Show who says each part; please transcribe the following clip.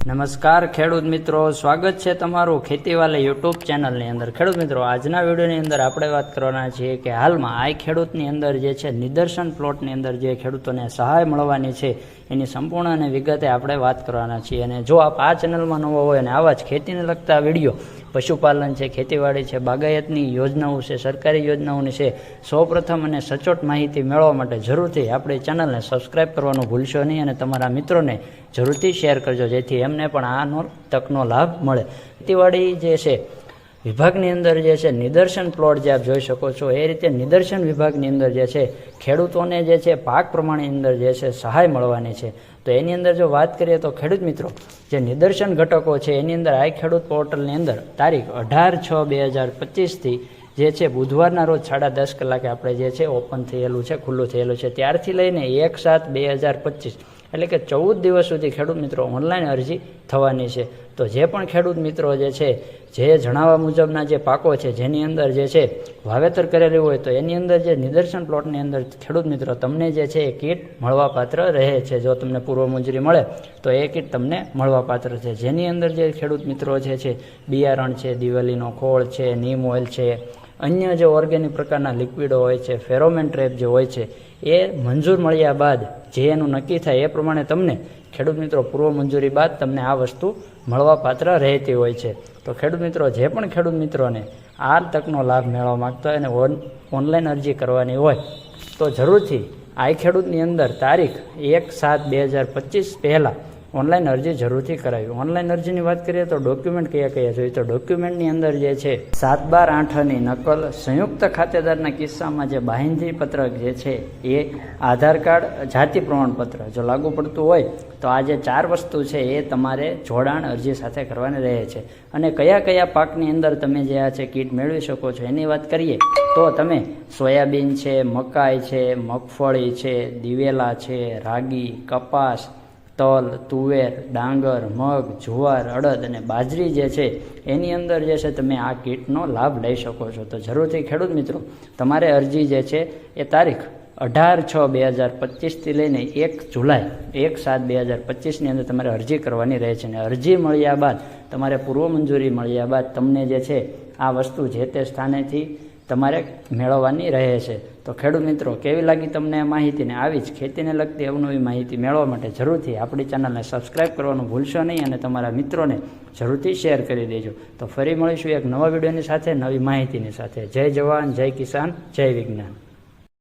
Speaker 1: નમસ્કાર, ખેડૂત મિત્રો. સ્વાગત છે તમારું ખેતીવાલા યુટ્યુબ ચેનલની અંદર. ખેડૂત મિત્રો, આજના વિડીયોની અંદર આપણે વાત કરવાના છીએ કે હાલમાં આ ખેડૂતની અંદર જે છે, નિદર્શન પ્લોટની અંદર જે ખેડૂતોને સહાય મળવાની છે, એની સંપૂર્ણ અને વિગતે આપણે વાત કરવાના છીએ. અને જો આપ આ ચેનલમાં નવો હોય અને આવા જ ખેતીને લગતા વીડિયો પશુપાલન છે, ખેતીવાડી છે, બાગાયતની યોજનાઓ છે, સરકારી યોજનાઓની છે, સૌપ્રથમ અને સચોટ માહિતી મેળવવા માટે જરૂરથી આપણી ચેનલને સબસ્ક્રાઈબ કરવાનું ભૂલશો નહીં અને તમારા મિત્રોને જરૂરથી શેર કરજો, જેથી એમને પણ આનો તકનો લાભ મળે. ખેતીવાડી જે છે વિભાગની અંદર જે છે નિદર્શન પ્લોટ જે આપ જોઈ શકો છો, એ રીતે નિદર્શન વિભાગની અંદર જે છે ખેડૂતોને જે છે પાક પ્રમાણની અંદર જે છે સહાય મળવાની છે. તો એની અંદર જો વાત કરીએ તો ખેડૂત મિત્રો, જે નિદર્શન ઘટકો છે, એની અંદર આ ખેડૂત પોર્ટલની અંદર તારીખ અઢાર છ બે હજાર પચીસથી જે છે બુધવારના રોજ સાડા દસ કલાકે આપણે જે છે ઓપન થયેલું છે, ખુલ્લું થયેલું છે. ત્યારથી લઈને એક સાત બે હજાર પચીસ એટલે કે ચૌદ દિવસ સુધી ખેડૂત મિત્રો ઓનલાઈન અરજી થવાની છે. તો જે પણ ખેડૂત મિત્રો જે છે, જે જણાવવા મુજબના જે પાકો છે, જેની અંદર જે છે વાવેતર કરેલું હોય, તો એની અંદર જે નિદર્શન પ્લોટની અંદર ખેડૂત મિત્રો તમને જે છે એ કીટ મળવાપાત્ર રહે છે. જો તમને પૂર્વ મંજૂરી મળે, તો એ કીટ તમને મળવાપાત્ર છે. જેની અંદર જે ખેડૂત મિત્રો જે છે, બિયારણ છે, દિવાલીનો ખોળ છે, નીમ ઓઇલ છે અન્ય જે ઓર્ગેનિક પ્રકારના લિક્વિડો હોય છે ફેરોમેન ટ્રેપ જે હોય છે, એ મંજૂર મળ્યા બાદ જે એનું નક્કી થાય એ પ્રમાણે તમને ખેડૂત મિત્રો પૂર્વ મંજૂરી બાદ તમને આ વસ્તુ મળવાપાત્ર રહેતી હોય છે. તો ખેડૂત મિત્રો, જે પણ ખેડૂત મિત્રોને આ તકનો લાભ મેળવવા માગતા હોય અને ઓન ઓનલાઈન અરજી કરવાની હોય, તો જરૂરથી આ ખેડૂતની અંદર તારીખ એક સાત બે હજાર પચીસ પહેલાં ઓનલાઈન અરજી જરૂરથી કરાવી. ઓનલાઈન અરજીની વાત કરીએ તો ડોક્યુમેન્ટ કયા કયા જોઈએ તો ડોક્યુમેન્ટની અંદર જે છે, સાત બાર આઠની નકલ, સંયુક્ત ખાતેદારના કિસ્સામાં જે બાહિંદી પત્રક જે છે, એ આધાર કાર્ડ, જાતિ પ્રમાણપત્ર જો લાગુ પડતું હોય, તો આ જે ચાર વસ્તુ છે, એ તમારે જોડાણ અરજી સાથે કરવાની રહે છે. અને કયા કયા પાકની અંદર તમે જે આ છે કીટ મેળવી શકો છો એની વાત કરીએ, તો તમે સોયાબીન છે, મકાઈ છે, મગફળી છે, દિવેલા છે, રાગી, કપાસ તલ, તુવેર, ડાંગર, મગ, જુવાર, અડદ અને બાજરી જે છે, એની અંદર જે છે તમે આ કીટનો લાભ લઈ શકો છો. તો જરૂરથી ખેડૂત મિત્રો, તમારે અરજી જે છે એ તારીખ અઢાર છ બે હજાર પચીસથી લઈને એક જુલાઈ, એક સાત બે હજાર પચીસની અંદર તમારે અરજી કરવાની રહે છે. અને અરજી મળ્યા બાદ, તમારે પૂર્વ મંજૂરી મળ્યા બાદ તમને જે છે આ વસ્તુ જે તે સ્થાનેથી તમારે મેળવવાની રહે છે. તો ખેડૂત મિત્રો, કેવી લાગી તમને માહિતીને? આવી જ ખેતીને લગતી અવનવી માહિતી મેળવવા માટે જરૂરથી આપણી ચેનલને સબસ્ક્રાઇબ કરવાનું ભૂલશો નહીં અને તમારા મિત્રોને જરૂરથી શેર કરી દેજો. તો ફરી મળીશું એક નવા વિડીયોની સાથે, નવી માહિતીની સાથે. જય જવાન, જય કિસાન, જય વિજ્ઞાન.